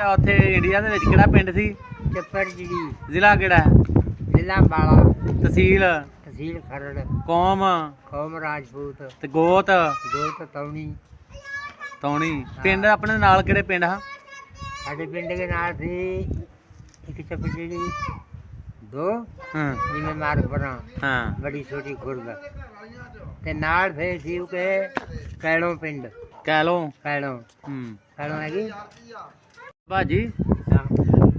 ਤੇ ਉੱਥੇ ਇੰਡੀਆ ਦੇ ਵਿੱਚ ਕਿਹੜਾ ਪਿੰਡ ਸੀ? ਚੱਪੜ ਜਿਹੜੀ ਜ਼ਿਲ੍ਹਾ ਕਿਹੜਾ ਹੈ? ਜ਼ਿਲ੍ਹਾ ਬਾਲਾ ਤਹਿਸੀਲ? ਤਹਿਸੀਲ ਖਰੜ। ਕੌਮ? ਕੌਮ ਰਾਜਪੂਤ। ਤੇ ਗੋਤ? ਦੋਤ ਤੌਣੀ। ਤੌਣੀ। ਪਿੰਡ ਆਪਣੇ ਨਾਲ ਕਿਹੜੇ ਪਿੰਡ ਆ? ਸਾਡੇ ਪਿੰਡ ਦੇ ਨਾਲ ਸੀ ਇੱਕ ਚੱਪੜ ਦੋ ਹਾਂ। ਜਿਵੇਂ ਮਾਰ ਪਰਾਂ ਹਾਂ। ਬੜੀ ਛੋਟੀ ਖੁਰਦ। ਤੇ ਨਾਲ ਫੇਰ ਸੀ ਉਹ ਕਿ ਕੈਲੋਂ ਪਿੰਡ। ਕਹਿ ਲੋ ਕੈਲੋਂ। ਹੂੰ। ਕੈਲੋਂ ਹੈਗੀ। ਭਾਜੀ ਹਾਂ,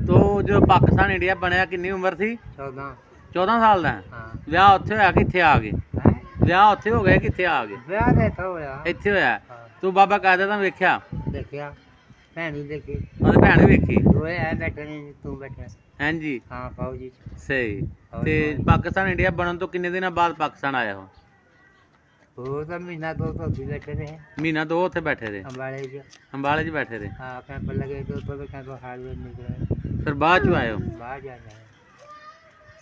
ਤੋ ਜੋ ਪਾਕਿਸਤਾਨ ਇੰਡੀਆ ਬਣਿਆ ਕਿੰਨੀ ਉਮਰ ਸੀ? 14 14 ਸਾਲ ਦਾ ਹਾਂ। ਵਿਆਹ ਉੱਥੇ ਹੋਇਆ ਕਿੱਥੇ ਆ ਗਏ? ਹੈਂ? ਵਿਆਹ ਉੱਥੇ ਹੋ ਗਿਆ ਕਿੱਥੇ ਆ ਗਏ? ਵਿਆਹ ਤੋਂ ਹੋਇਆ। ਇੱਥੇ ਹੋਇਆ। ਹਾਂ, ਤੂੰ ਬਾਬਾ ਕਾਇਦਾ ਤਾਂ ਵੇਖਿਆ? ਦੇਖਿਆ। ਭੈਣ ਨੂੰ ਦੇਖੀ। ਉਹਦੀ ਭੈਣ ਵੀ ਵੇਖੀ? ਦੋਏ ਐ ਬੈਠੇ ਨੇ ਤੂੰ ਬੈਠਾ। ਹਾਂਜੀ। ਹਾਂ ਫੌਜੀ ਸਹੀ। ਤੇ? ਪਾਕਿਸਤਾਨ ਇੰਡੀਆ ਬਣਨ ਤੋਂ ਕਿੰਨੇ ਦਿਨਾਂ ਬਾਅਦ ਪਾਕਿਸਤਾਨ ਆਇਆ ਉਹ? ਉਹ ਤਾਂ ਮਹੀਨਾ ਦੋ ਤੋਂ ਵੀ ਬੈਠੇ ਰਹੇ। ਮਹੀਨਾ ਦੋ ਉੱਥੇ ਬੈਠੇ ਰਹੇ। ਅੰਬਾਲੇ ਚ। ਅੰਬਾਲੇ 'ਚ ਬੈਠੇ ਰਹੇ। ਹਾਂ ਕੈਂਪ ਲਗੇ ਦੋ ਤੋਂ ਕੈਂਪ ਹਾਰਡਵੇਅਰ ਨਿਕਲੇ ਫਿਰ ਬਾਅਦ 'ਚ ਆਇਓ ਹੈ?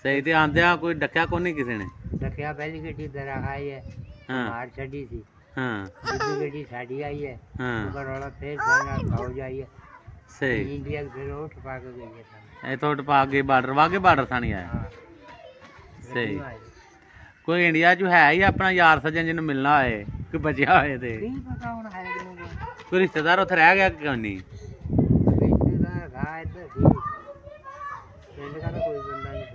ਸਹੀ ਤੇ ਆਂਦਿਆਂ ਕੋਈ ਡੱਕਿਆ ਕੋਈ ਨਹੀਂ ਕਿਸੇ ਨੇ? ਦੇਖਿਆ ਪਹਿਲੀ ਗੱਡੀ ਦਰਾ ਆਈ ਹੈ ਹਾਂ। ਮਾਰ ਛੱਡੀ ਸੀ। ਹਾਂ। ਦੂਜੀ ਗੱਡੀ ਸਾਡੀ ਆਈ ਹੈ ਹਾਂ। ਉਪਰ ਵਾਲਾ ਫੇਰ ਜਾਣਾ ਫੌਜ ਆਈ ਹੈ। ਸਹੀ। ਇੰਡੀਆ ਦੇ ਫਿਰ ਉਹ ਟਪਾ ਕੇ ਗਈ ਹੈ। ਇਹ ਤੋਂ ਟਪਾ ਕੇ ਬਾਰਡਰ ਵਾਗੇ ਬਾਰਡਰ ਥਾਣੀ ਆਇਆ। ਹਾਂ। ਸਹੀ। ਕੋਈ ਇੰਡੀਆ 'ਚ ਹੈ ਹੀ ਆਪਣਾ ਯਾਰ ਸੱਜਣ ਜਿਹਨੂੰ ਮਿਲਣਾ ਹੋਏ ਕੋਈ ਬਚਿਆ ਹੋਏ ਤੇ। ਕੀ ਪਤਾ ਹੁਣ ਹੈ ਕਿ ਨਹੀਂ ਕੋਈ ਰਿਸ਼ਤੇਦਾਰ ਉੱਥੇ ਰਹਿ ਗਿਆ ਕਿ ਕਿਉਂ ਨਹੀਂ? ਰਿਸ਼ਤੇਦਾਰ ਗਾ ਇੱਧਰ ਸੀ ਪਿੰਡ ਦਾ ਤਾਂ ਕੋਈ ਬੰਦਾ ਨਹੀਂ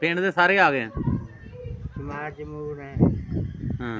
ਪਿੰਡ ਦੇ ਸਾਰੇ ਆ ਗਏ। ਸਮਾਰ ਜਮੂਰ ਹੈ। ਹਾਂ